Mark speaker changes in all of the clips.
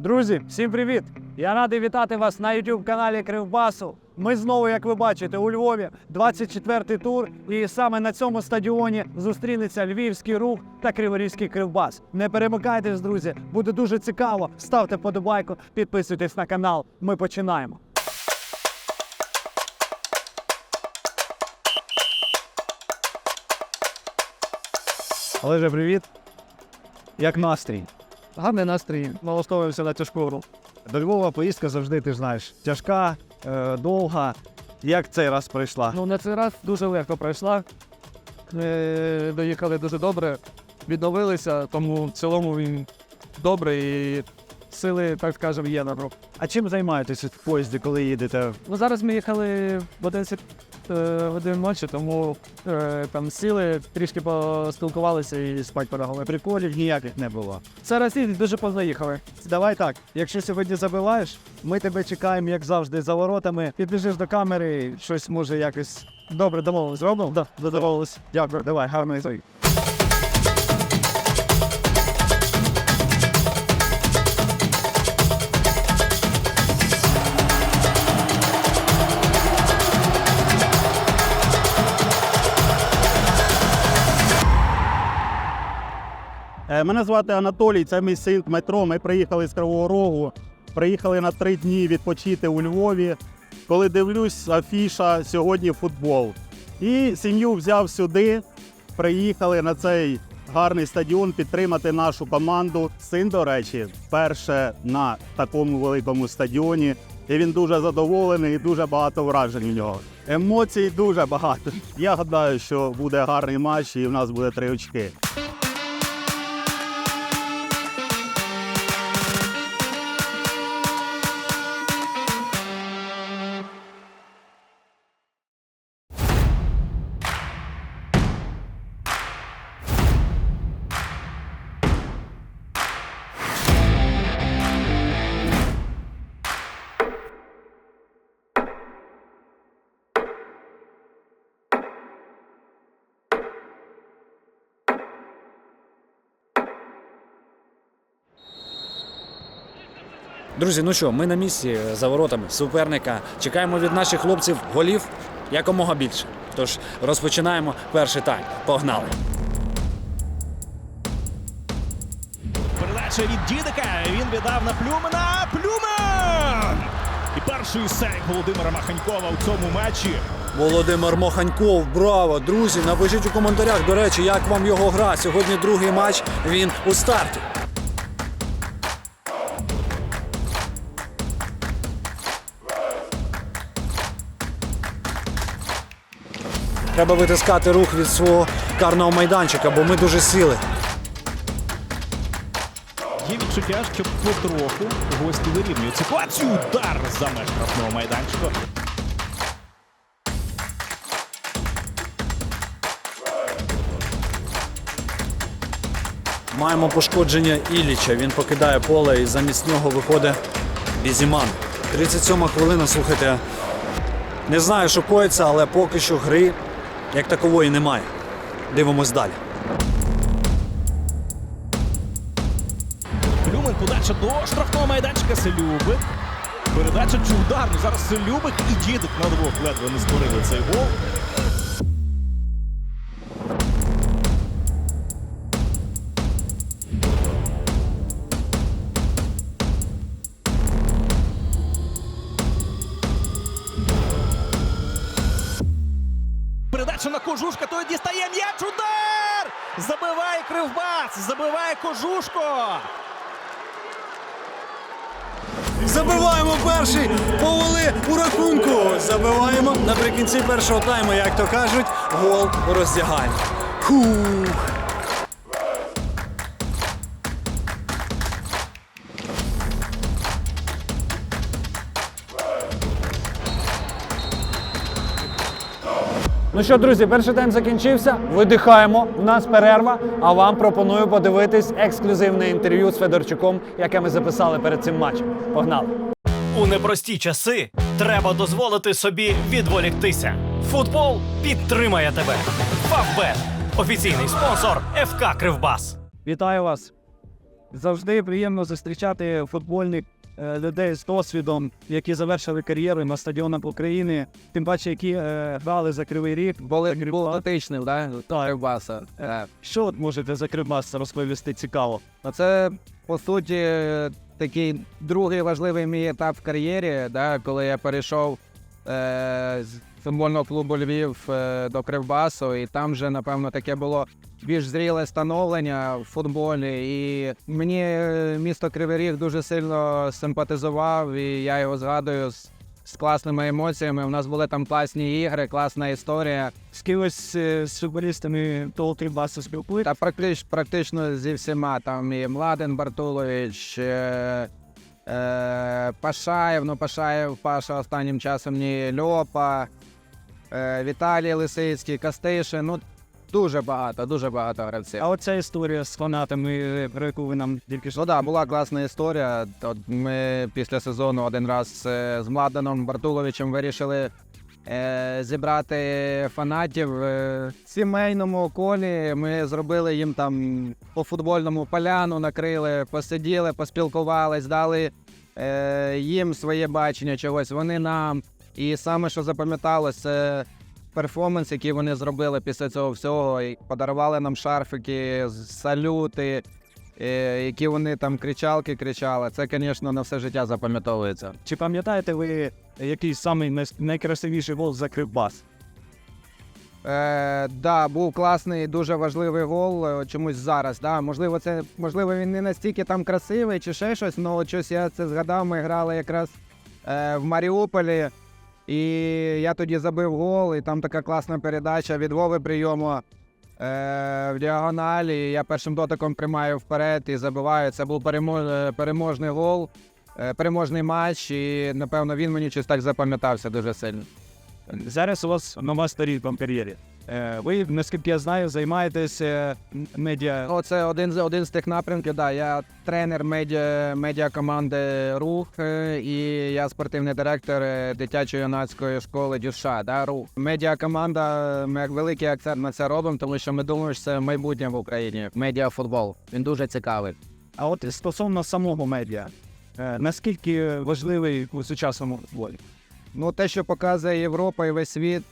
Speaker 1: Друзі, всім привіт! Я радий вітати вас на youtube каналі Кривбасу. Ми знову, як ви бачите, у Львові 24-й тур. І саме на цьому стадіоні зустрінеться львівський рух та криворізький кривбас. Не перемикайтесь, друзі, буде дуже цікаво. Ставте подобайку, підписуйтесь на канал. Ми починаємо. Олеже, привіт. Як настрій?
Speaker 2: Гарний настрій. Налаштовуємося на тяжку гру.
Speaker 1: До Львова поїздка завжди, ти ж знаєш, тяжка, е, довга. Як цей раз пройшла?
Speaker 2: Ну, на цей раз дуже легко пройшла. Е, доїхали дуже добре, відновилися, тому в цілому він добрий і сили, так скажемо, є на гру.
Speaker 1: А чим займаєтесь в поїзді, коли їдете?
Speaker 2: Ну, зараз ми їхали в 11 е, годин ночі, тому е, там сіли, трішки поспілкувалися і спать полягали.
Speaker 1: Приколів ніяких не було.
Speaker 2: Зараз і дуже поздно їхали.
Speaker 1: Давай так, якщо сьогодні забиваєш, ми тебе чекаємо, як завжди, за воротами. Підбіжиш до камери, щось може якось.
Speaker 2: Добре, домовились. Зробимо?
Speaker 1: Да, задоволились. Дякую, давай, гарної зої.
Speaker 3: Мене звати Анатолій, це мій син Дмитро. Ми приїхали з Кривого Рогу. Приїхали на три дні відпочити у Львові. Коли дивлюсь, афіша сьогодні футбол. І сім'ю взяв сюди. Приїхали на цей гарний стадіон підтримати нашу команду. Син, до речі, вперше на такому великому стадіоні. І він дуже задоволений і дуже багато вражень у нього. Емоцій дуже багато. Я гадаю, що буде гарний матч і в нас буде три очки.
Speaker 4: Друзі, ну що, ми на місці за воротами суперника. Чекаємо від наших хлопців голів якомога більше. Тож розпочинаємо перший тайм. Погнали!
Speaker 5: Передача від Дідика. Він віддав на Плюмена. Плюмен! І перший сейв Володимира Маханькова у цьому матчі.
Speaker 4: Володимир Моханьков, браво! Друзі, напишіть у коментарях, до речі, як вам його гра. Сьогодні другий матч, він у старті. Треба витискати рух від свого карного майданчика, бо ми дуже сіли.
Speaker 5: Є відчуття, що потроху гості вирівнюють ситуацію. Удар за меж штрафного майданчика.
Speaker 4: Маємо пошкодження Ілліча. Він покидає поле і замість нього виходить Бізіман. 37 хвилина, слухайте. Не знаю, що коїться, але поки що гри як такової немає. Дивимось далі.
Speaker 5: Люмен подача до штрафного майданчика Селюбик. Передача чи удар. Ну зараз Селюбик і Дідик на двох ледве не створили цей гол. Кожушка, той дістає м'яч. Удар! Забиває Кривбас! Забиває кожушко!
Speaker 4: Забиваємо перший, повели у рахунку. Забиваємо наприкінці першого тайму, як то кажуть, гол у. Хух.
Speaker 1: Ну що, друзі, перший тайм закінчився. Видихаємо. У нас перерва. А вам пропоную подивитись ексклюзивне інтерв'ю з Федорчуком, яке ми записали перед цим матчем. Погнали!
Speaker 6: У непрості часи треба дозволити собі відволіктися. Футбол підтримає тебе. Фавбет офіційний спонсор ФК Кривбас.
Speaker 1: Вітаю вас! Завжди приємно зустрічати футбольних людей з досвідом, які завершили кар'єру на стадіонах України, тим паче, які е, грали за кривий ріг.
Speaker 2: Були був дотичним, да? Кривбаса. Е.
Speaker 1: Що от можете за Кривбаса розповісти цікаво?
Speaker 2: А Це по суті такий другий важливий мій етап в кар'єрі, да, коли я перейшов е, з футбольного клубу Львів е, до Кривбасу, і там вже, напевно, таке було більш зріле становлення в футболі. І мені е, місто Кривий Ріг дуже сильно симпатизував, і я його згадую з, з класними емоціями. У нас були там класні ігри, класна історія.
Speaker 1: З кимось е, з футболістами того Кривбасу спілкуєте?
Speaker 2: Та практично, практично зі всіма. Там і Младен Бартулович, е, Пашаєв, ну Пашаєв, Паша останнім часом ні Льопа, е, Віталій Лисицький, Кастишин. Ну, дуже багато, дуже багато гравців.
Speaker 1: А оця історія з фанатами, про яку ви нам тільки що
Speaker 2: Ну так, була класна історія. От ми після сезону один раз е, з Младеном Бартуловичем вирішили зібрати фанатів е, в сімейному колі. Ми зробили їм там по футбольному поляну, накрили, посиділи, поспілкувались, дали е, їм своє бачення чогось. Вони нам. І саме, що запам'яталось, це перформанс, який вони зробили після цього всього. І подарували нам шарфики, салюти. Е, які вони там кричалки кричали, це, звісно, на все життя запам'ятовується.
Speaker 1: Чи пам'ятаєте ви якийсь самий найкрасивіший гол за Кривбас?
Speaker 2: Е, да, був класний, дуже важливий гол. е, Чомусь зараз. Да. Можливо, це можливо він не настільки там красивий чи ще щось, але щось я це згадав. Ми грали якраз е, в Маріуполі, і я тоді забив гол, і там така класна передача від Вови прийому е, в діагоналі. Я першим дотиком приймаю вперед і забиваю. Це був е, переможний гол, е, переможний матч, і напевно він мені щось так запам'ятався дуже сильно.
Speaker 1: Зараз у вас нова сторінка в кар'єрі. Е, Ви, наскільки я знаю, займаєтесь е, медіа.
Speaker 2: Ну, це один з один з тих напрямків. Да. Я тренер медіа, медіа команди Рух е, і я спортивний директор е, дитячо-юнацької школи Дюша. Да, Рух. Медіа команда. Ми як великий акцент на це робимо, тому що ми думаємо, що це майбутнє в Україні. Медіафутбол. Він дуже цікавий.
Speaker 1: А от стосовно самого медіа, наскільки важливий у сучасному футболі?
Speaker 2: Ну, те, що показує Європа і весь світ,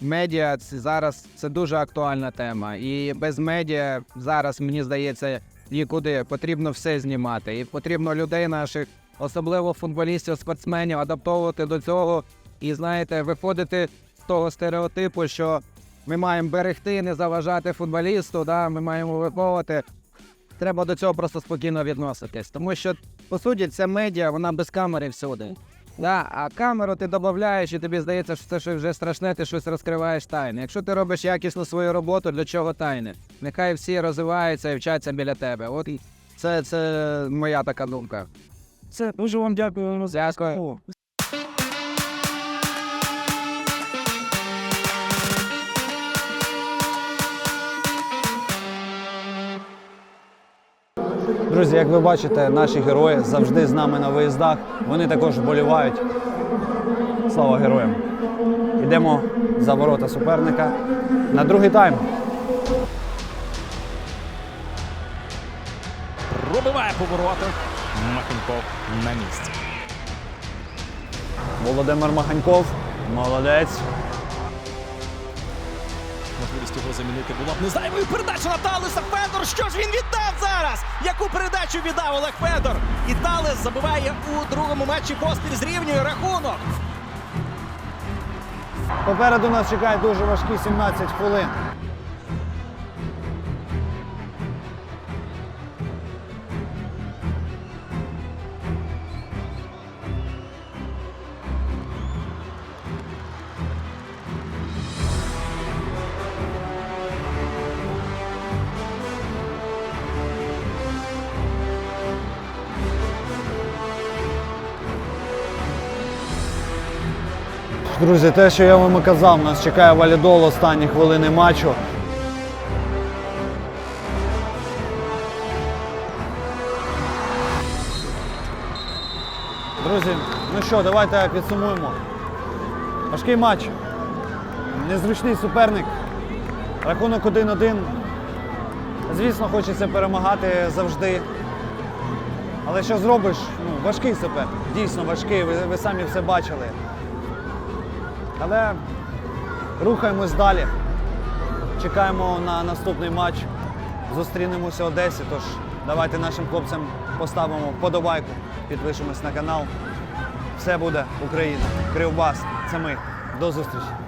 Speaker 2: медіа це зараз це дуже актуальна тема. І без медіа зараз, мені здається, нікуди потрібно все знімати. І потрібно людей наших, особливо футболістів, спортсменів, адаптовувати до цього і, знаєте, виходити з того стереотипу, що ми маємо берегти, не заважати футболісту, да, ми маємо виховувати. Треба до цього просто спокійно відноситись. Тому що, по суті, ця медіа, вона без камери всюди. Да, а камеру ти додаєш, і тобі здається, що це що вже страшне, ти щось розкриваєш тайне. Якщо ти робиш якісно свою роботу, для чого тайне? Нехай всі розвиваються і вчаться біля тебе. От це, це моя така думка.
Speaker 1: Це дуже вам дякую.
Speaker 2: Дякую.
Speaker 4: Друзі, як ви бачите, наші герої завжди з нами на виїздах. Вони також вболівають. Слава героям! Йдемо за ворота суперника на другий тайм.
Speaker 5: Пробиває повороти. Махенков на місці.
Speaker 4: Володимир Маханьков. Молодець.
Speaker 5: Можливість його замінити була б незайвою. Передача на Талеса Федор. Що ж він віддав зараз? Яку передачу віддав Олег Федор? І Талес забиває у другому матчі поспіль зрівнює рахунок.
Speaker 1: Попереду нас чекає дуже важкі 17 хвилин. Друзі, те, що я вам і казав, нас чекає валідол останні хвилини матчу. Друзі, ну що, давайте підсумуємо. Важкий матч. Незручний суперник. Рахунок 1-1.
Speaker 4: Звісно, хочеться перемагати завжди. Але що зробиш? Ну, важкий супер. Дійсно важкий, ви, ви самі все бачили. Але рухаємось далі. Чекаємо на наступний матч. Зустрінемося в Одесі. Тож давайте нашим хлопцям поставимо вподобайку, підпишемось на канал. Все буде Україна. Кривбас. Це ми. До зустрічі.